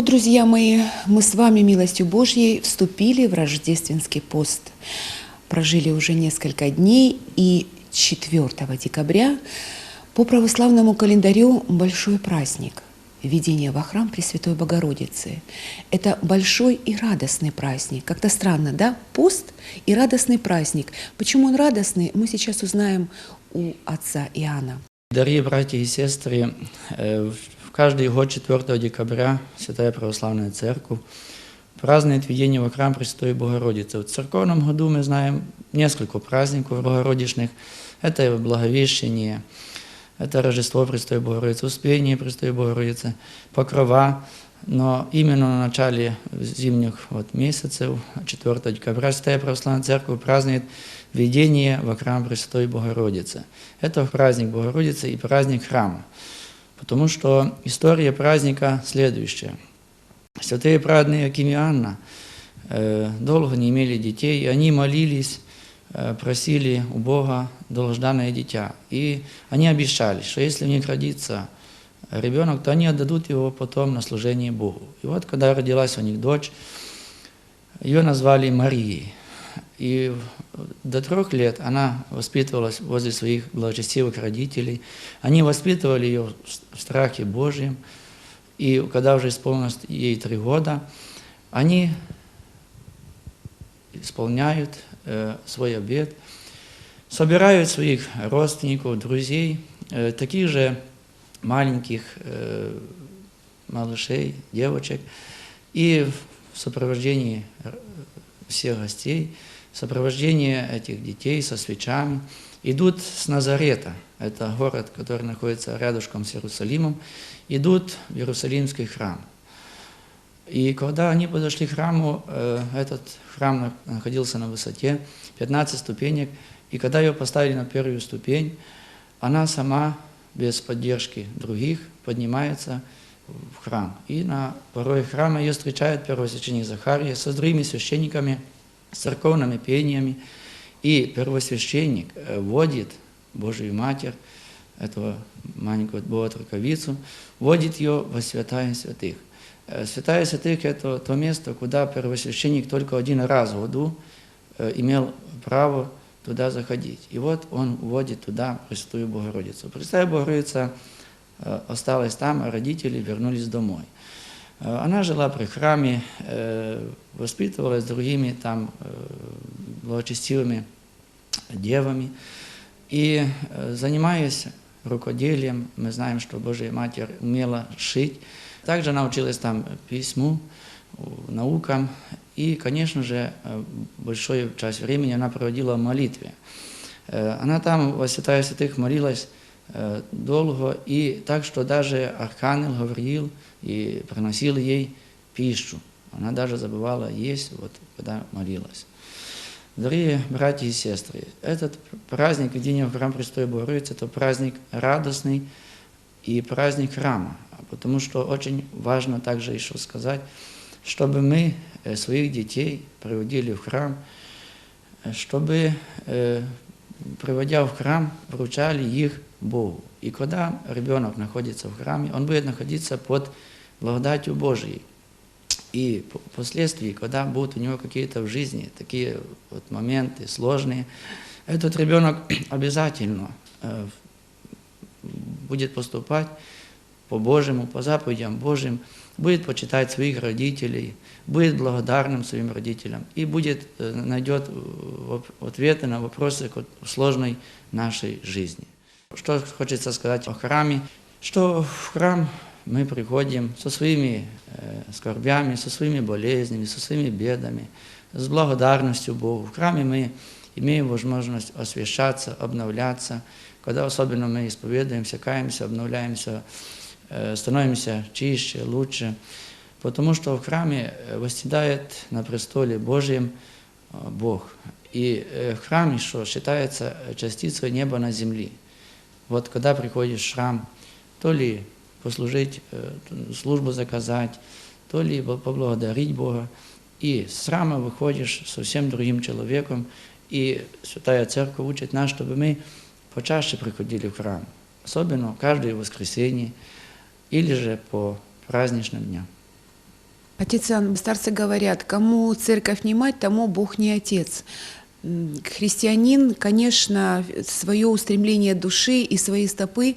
Вот, друзья мои, мы с вами милостью Божьей вступили в рождественский пост. Прожили уже несколько дней, и 4 декабря по православному календарю большой праздник – введение во храм Пресвятой Богородицы. Это большой и радостный праздник. Как-то странно, да? Пост и радостный праздник. Почему он радостный, мы сейчас узнаем у отца Иоанна. Дорогие братья и сестры, э, каждый год 4 декабря Святая Православная Церковь празднует введение во храм Пресвятой Богородицы. В церковном году мы знаем несколько праздников богородичных. Это Благовещение, это Рождество Пресвятой Богородицы, Успение Пресвятой Богородицы, Покрова. Но именно на начале зимних вот месяцев, 4 декабря, Святая Православная Церковь празднует введение во храм Пресвятой Богородицы. Это праздник Богородицы и праздник храма. Потому что история праздника следующая. Святые праведные Аким и Анна э, долго не имели детей, и они молились, э, просили у Бога долгожданное дитя. И они обещали, что если у них родится ребенок, то они отдадут его потом на служение Богу. И вот когда родилась у них дочь, ее назвали Марией. И до трех лет она воспитывалась возле своих благочестивых родителей. Они воспитывали ее в страхе Божьем. И когда уже исполнилось ей три года, они исполняют э, свой обед, собирают своих родственников, друзей, э, таких же маленьких э, малышей, девочек, и в сопровождении всех гостей – сопровождение этих детей со свечами идут с Назарета, это город, который находится рядышком с Иерусалимом, идут в Иерусалимский храм. И когда они подошли к храму, э, этот храм находился на высоте 15 ступенек, и когда ее поставили на первую ступень, она сама, без поддержки других, поднимается в храм. И на порой храма ее встречает первосвященник Захария со другими священниками – церковными пениями. И первосвященник э, вводит Божию Матерь, этого маленького Бога-троковицу, вводит ее во святая святых. Э, святая святых – это то место, куда первосвященник только один раз в году э, имел право туда заходить. И вот он вводит туда Пресвятую Богородицу. Пресвятая Богородица осталась там, а родители вернулись домой – она жила при храме, э, воспитывалась другими там э, благочестивыми девами. И занимаясь рукоделием, мы знаем, что Божья Матерь умела шить. Также научилась там письму, наукам. И, конечно же, большую часть времени она проводила в молитве. Она там во святая святых молилась долго, и так, что даже Архангел Гавриил – и приносил ей пищу. Она даже забывала есть, вот, когда молилась. Дорогие братья и сестры, этот праздник Введения в храм Престой Богородицы – это праздник радостный и праздник храма, потому что очень важно также еще сказать, чтобы мы э, своих детей приводили в храм, э, чтобы, э, приводя в храм, вручали их Богу. И когда ребенок находится в храме, он будет находиться под благодатью Божьей. И впоследствии, когда будут у него какие-то в жизни такие вот моменты сложные, этот ребенок обязательно э, будет поступать по Божьему, по заповедям Божьим, будет почитать своих родителей, будет благодарным своим родителям и будет, э, найдет ответы на вопросы сложной нашей жизни. Что хочется сказать о храме, что в храм мы приходим со своими э, скорбями, со своими болезнями, со своими бедами, с благодарностью Богу. В храме мы имеем возможность освящаться, обновляться. Когда особенно мы исповедуемся, каемся, обновляемся, э, становимся чище, лучше. Потому что в храме э, восседает на престоле Божьем Бог. И в храме что считается частицей неба на земле. Вот когда приходишь в храм, то ли послужить, э, службу заказать, то ли поблагодарить Бога. И с храма выходишь совсем другим человеком, и Святая Церковь учит нас, чтобы мы почаще приходили в храм, особенно каждое воскресенье или же по праздничным дням. Отец Иоанн, старцы говорят, кому церковь не мать, тому Бог не отец. Христианин, конечно, свое устремление души и свои стопы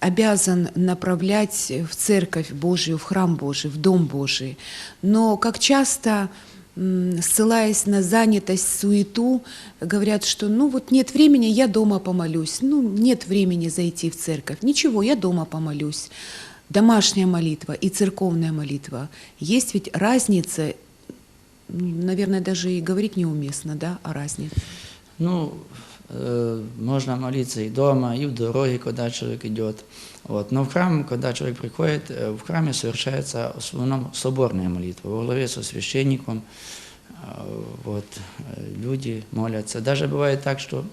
обязан направлять в церковь Божию, в храм Божий, в дом Божий. Но как часто, ссылаясь на занятость, суету, говорят, что ну вот нет времени, я дома помолюсь. Ну, нет времени зайти в церковь. Ничего, я дома помолюсь. Домашняя молитва и церковная молитва. Есть ведь разница, наверное, даже и говорить неуместно, да, о разнице. Ну, э, можно молиться и дома, и в дороге, когда человек идет. Вот. Но в храм, когда человек приходит, э, в храме совершается в основном соборная молитва во главе со священником. Э, Вот, э, люди молятся. Даже бывает так, что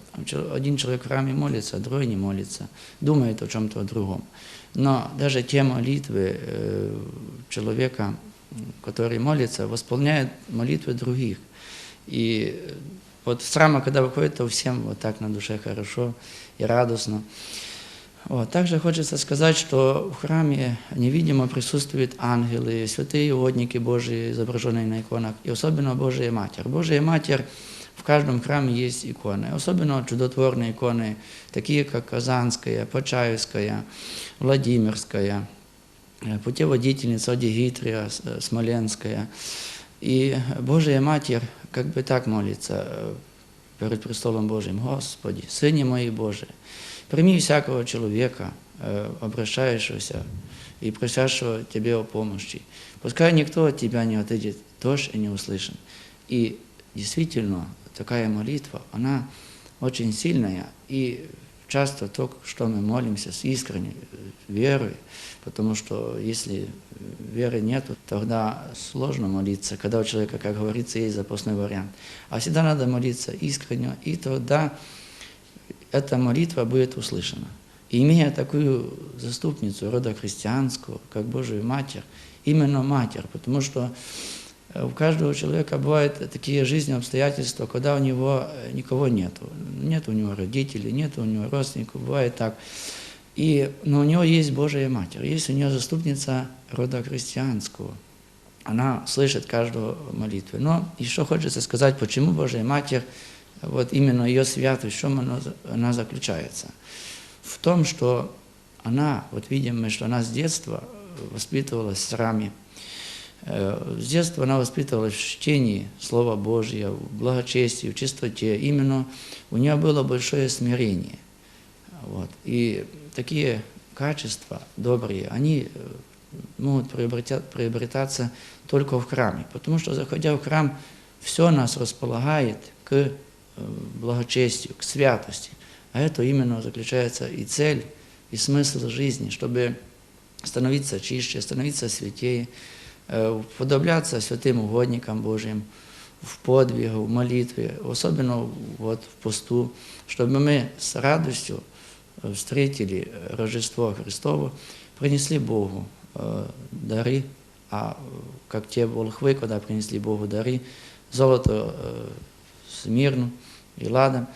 один человек в храме молится, а другой не молится, думает о чем-то другом. Но даже те молитвы человека, м, который молится, восполняют молитвы других. И э, вот с храма, когда выходит, то всем вот так на душе хорошо и радостно. Вот. Также хочется сказать, что в храме невидимо присутствуют ангелы, святые водники Божьи, изображенные на иконах, и особенно Божия Матерь. Божия Матерь в каждом храме есть иконы, особенно чудотворные иконы, такие как Казанская, Почаевская, Владимирская, э, путеводительница Одигитрия э, Смоленская. И Божия Матерь как бы так молится э, перед престолом Божьим, Господи, Сыне мой Божий, прими всякого человека, э, обращающегося и просящего Тебе о помощи. Пускай никто от Тебя не отойдет, тоже и не услышан. И действительно, такая молитва, она очень сильная, и часто то, что мы молимся с искренней э, верой, потому что если веры нет, тогда сложно молиться, когда у человека, как говорится, есть запасной вариант. А всегда надо молиться искренне, и тогда эта молитва будет услышана. И имея такую заступницу рода христианского, как Божию Матерь, именно Матерь, потому что э, у каждого человека бывают такие жизненные обстоятельства, когда у него э, никого нету. Нет у него родителей, нет у него родственников, бывает так. И, но у него есть Божия Матерь, есть у него заступница рода христианского. Она слышит каждую молитву. Но еще хочется сказать, почему Божия Матерь, вот именно ее святость, в чем она, она заключается. В том, что она, вот видим мы, что она с детства воспитывалась в храме, с детства она воспитывалась в чтении Слова Божьего, в благочестии, в чистоте. Именно у нее было большое смирение. Вот. И такие качества добрые, они э, могут приобретаться только в храме. Потому что, заходя в храм, все нас располагает к э, благочестию, к святости. А это именно заключается и цель, и смысл жизни, чтобы становиться чище, становиться святее, э, уподобляться святым угодникам Божьим в подвигу, в молитве, особенно вот в посту, чтобы мы с радостью э, встретили Рождество Христово, принесли Богу э, дары, а э, как те волхвы, когда принесли Богу дары, золото э, Смирну и ладом,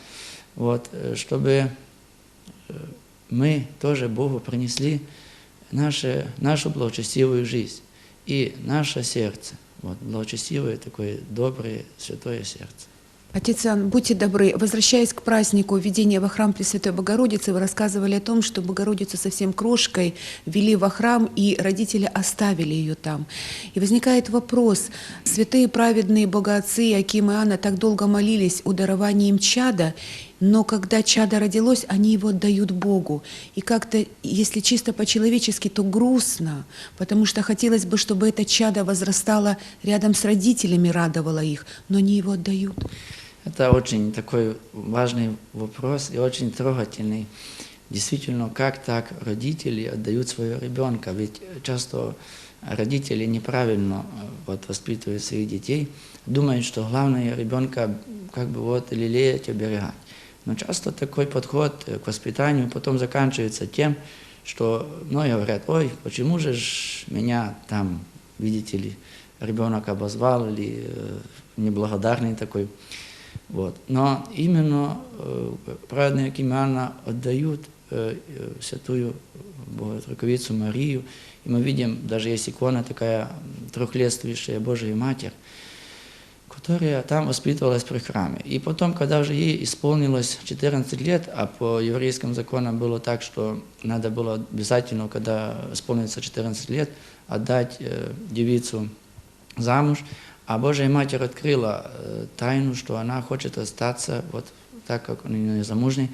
вот, э, чтобы э, мы тоже Богу принесли наше, нашу благочестивую жизнь И наше сердце. Вот, благочестивое такое доброе, святое сердце. Отец Иоанн, будьте добры, возвращаясь к празднику введения во храм Пресвятой Богородицы, вы рассказывали о том, что Богородицу совсем крошкой вели во храм, и родители оставили ее там. И возникает вопрос, святые праведные богоотцы Аким и Анна так долго молились о даровании им чада, но когда чадо родилось, они его отдают Богу. И как-то, если чисто по-человечески, то грустно, потому что хотелось бы, чтобы это чадо возрастало рядом с родителями, радовало их, но они его отдают. Это очень такой важный вопрос и очень трогательный. Действительно, как так родители отдают своего ребенка? Ведь часто родители неправильно э, вот, воспитывают своих детей, думают, что главное ребенка как бы вот лелеять, оберегать. Но часто такой подход э, к воспитанию потом заканчивается тем, что многие говорят, ой, почему же ж меня там, видите ли, ребенок обозвал или э, неблагодарный такой. Вот. Но именно э, праведные Кимиана отдают э, э, святую Боготруковицу Марию, и мы видим, даже есть икона такая трехлетствующая Божия Матерь, которая там воспитывалась при храме. И потом, когда уже ей исполнилось 14 лет, а по еврейским законам было так, что надо было обязательно, когда исполнится 14 лет, отдать э, девицу замуж, а Божья Матерь открыла э, тайну, что она хочет остаться, вот так как он не замужний,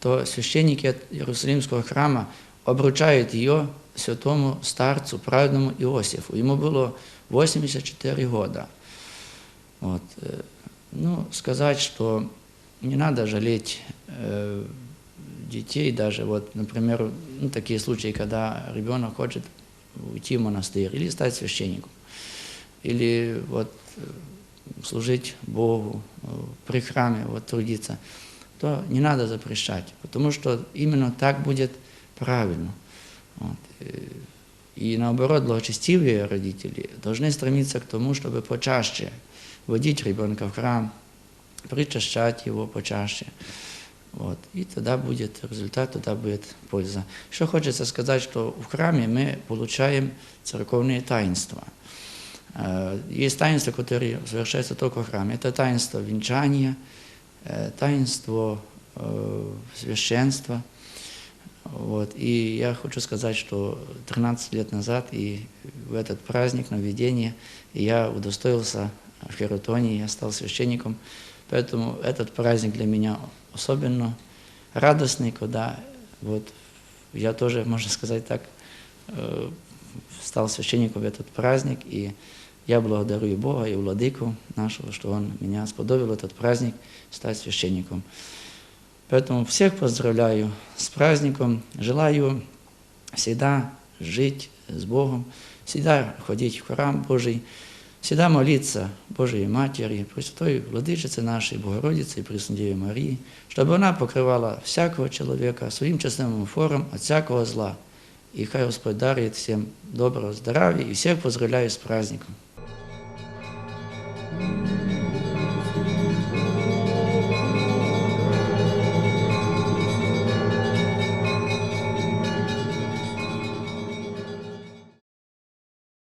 то священники от Иерусалимского храма обручают ее святому старцу, праведному Иосифу. Ему было 84 года. Вот. э, Ну, сказать, что не надо жалеть э, детей даже. Вот, например, ну, такие случаи, когда ребенок хочет уйти в монастырь или стать священником, или вот э, служить Богу э, при храме, вот трудиться, то не надо запрещать, потому что именно так будет правильно. Вот. И наоборот, благочестивые родители должны стремиться к тому, чтобы почаще водить ребенка в храм, причащать его почаще. Вот. И тогда будет результат, тогда будет польза. Еще хочется сказать, что в храме мы получаем церковные таинства. Э, Есть таинства, которые совершаются только в храме. Это таинство венчания, э, таинство э, священства. Вот. И я хочу сказать, что 13 лет назад и в этот праздник наведения я удостоился в Херотонии, я стал священником. Поэтому этот праздник для меня особенно радостный, когда вот я тоже, можно сказать так, э, стал священником в этот праздник, и я благодарю Бога, и Владыку нашего, что Он меня сподобил этот праздник стать священником. Поэтому всех поздравляю с праздником, желаю всегда жить с Богом, всегда ходить в храм Божий, Всегда молиться Божьей Матери, Пресвятой Владычице нашей, Богородице и Преснодеве Марии, чтобы она покрывала всякого человека своим честным фором от всякого зла. И хай Господь дарит всем доброго здоровья и всех поздравляю с праздником. thank you